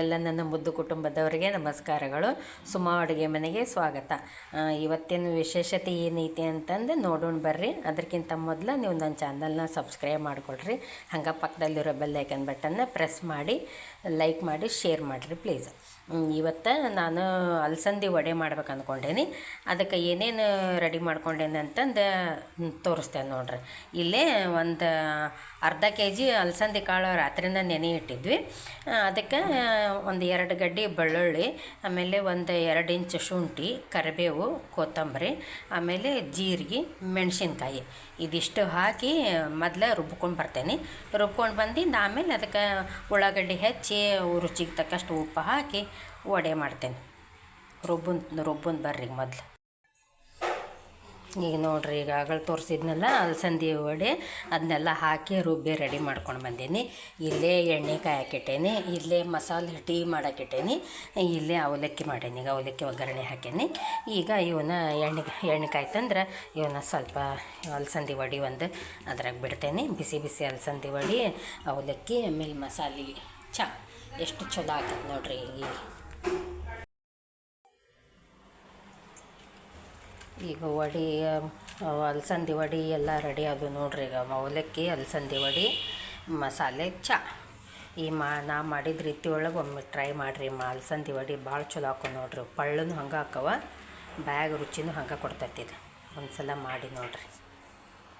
ಎಲ್ಲ ನನ್ನ ಮುದ್ದು ಕುಟುಂಬದವರಿಗೆ ನಮಸ್ಕಾರಗಳು. ಸುಮಾ ಅಡುಗೆ ಮನೆಗೆ ಸ್ವಾಗತ. ಇವತ್ತಿನ ವಿಶೇಷತೆ ಏನೈತಿ ಅಂತಂದು ನೋಡೋಣ ಬರ್ರಿ. ಅದಕ್ಕಿಂತ ಮೊದಲು ನೀವು ನನ್ನ ಚಾನಲ್ನ ಸಬ್ಸ್ಕ್ರೈಬ್ ಮಾಡಿಕೊಡ್ರಿ ಹಂಗೆ ಪಕ್ಕದಲ್ಲಿರೋ ಬೆಲ್ಲೈಕನ್ ಬಟನ್ನ ಪ್ರೆಸ್ ಮಾಡಿ ಲೈಕ್ ಮಾಡಿ ಶೇರ್ ಮಾಡಿರಿ ಪ್ಲೀಸ್ ಇವತ್ತು ನಾನು ಅಲಸಂದಿ ವಡೆ ಮಾಡ್ಬೇಕು ಅಂದ್ಕೊಂಡೇನಿ ಅದಕ್ಕೆ ಏನೇನು ರೆಡಿ ಮಾಡ್ಕೊಂಡೇನಿ ಅಂತಂದು ತೋರಿಸ್ತೇನೆ ನೋಡ್ರಿ. ಇಲ್ಲೇ ಒಂದು ಅರ್ಧ ಕೆ ಜಿ ಅಲಸಂದಿ ಕಾಳು ರಾತ್ರಿನ ನೆನೆ ಇಟ್ಟಿದ್ವಿ. ಅದಕ್ಕೆ ಒಂದು ಎರಡು ಗಡ್ಡೆ ಬೆಳ್ಳುಳ್ಳಿ, ಆಮೇಲೆ ಒಂದು ಎರಡು ಇಂಚ್ ಶುಂಠಿ, ಕರಿಬೇವು, ಕೊತ್ತಂಬರಿ, ಆಮೇಲೆ ಜೀರಿಗೆ, ಮೆಣಸಿನ್ಕಾಯಿ. ಇದಿಷ್ಟು ಹಾಕಿ ಮೊದಲೇ ರುಬ್ಕೊಂಡು ಬರ್ತೇನೆ. ರುಬ್ಕೊಂಡು ಬಂದಿಂದ ಆಮೇಲೆ ಅದಕ್ಕೆ ಉಳ್ಳಾಗಡ್ಡಿ ಹೆಚ್ಚಿ, ರುಚಿಗೆ ತಕ್ಕಷ್ಟು ಉಪ್ಪು ಹಾಕಿ ವಡೆ ಮಾಡ್ತೇನೆ. ರುಬ್ಬನ್ ರುಬ್ಬನ್ ಬರ್ರಿ ಮೊದಲು. ಈಗ ನೋಡ್ರಿ, ಈಗ ಆಗಳು ತೋರಿಸಿದ್ನಲ್ಲ ಅಲಸಂದಿ ವಡೆ ಅದನ್ನೆಲ್ಲ ಹಾಕಿ ರುಬ್ಬಿ ರೆಡಿ ಮಾಡ್ಕೊಂಡು ಬಂದೀನಿ. ಇಲ್ಲೇ ಎಣ್ಣೆ ಕಾಯಕ್ಕಿಟ್ಟೇನಿ ಇಲ್ಲೇ ಮಸಾಲೆ ಟೀ ಮಾಡೋಕ್ಕಿಟ್ಟೇನಿ ಇಲ್ಲೇ ಅವಲಕ್ಕಿ ಮಾಡೇನಿ, ಈಗ ಅವಲಕ್ಕಿ ಒಗ್ಗರಣೆ ಹಾಕೀನಿ. ಈಗ ಇವನ್ನ ಎಣ್ಣೆ ಎಣ್ಣೆ ಕಾಯ್ತಂದ್ರೆ ಇವನ್ನ ಸ್ವಲ್ಪ ಅಲಸಂದಿ ವಡೆ ಒಂದು ಅದ್ರಾಗ ಬಿಡ್ತೇನೆ. ಬಿಸಿ ಬಿಸಿ ಅಲಸಂದಿ ವಡೆ, ಅವಲಕ್ಕಿ, ಆಮೇಲೆ ಮಸಾಲೆ ಚಾ ಎಷ್ಟು ಚಲೋ ಆಗ್ತದೆ ನೋಡ್ರಿ ಈಗ ವಡಿ ಅವು ಅಲಸಂದಿ ವಡಿ ಎಲ್ಲ ರೆಡಿ ಅದು ನೋಡ್ರಿ ಈಗ ಅವಲಕ್ಕಿ ಅಲಸಂದಿ ವಡಿ, ಮಸಾಲೆ, ಚಾ. ಈ ಮಾ, ನಾ ಮಾಡಿದ ರೀತಿ ಒಳಗೆ ಒಮ್ಮೆ ಟ್ರೈ ಮಾಡಿರಿ ಮಾ, ಅಲಸಂದಿ ವಡಿ ಭಾಳ ಚಲೋ ಹಾಕೋ ನೋಡ್ರಿ. ಪಳ್ಳನೂ ಹಂಗೆ ಹಾಕವ ಬ್ಯಾಗ್ ರುಚಿನೂ ಹಂಗೆ ಕೊಡ್ತೈತಿ ಇದು. ಒಂದು ಸಲ ಮಾಡಿ ನೋಡ್ರಿ.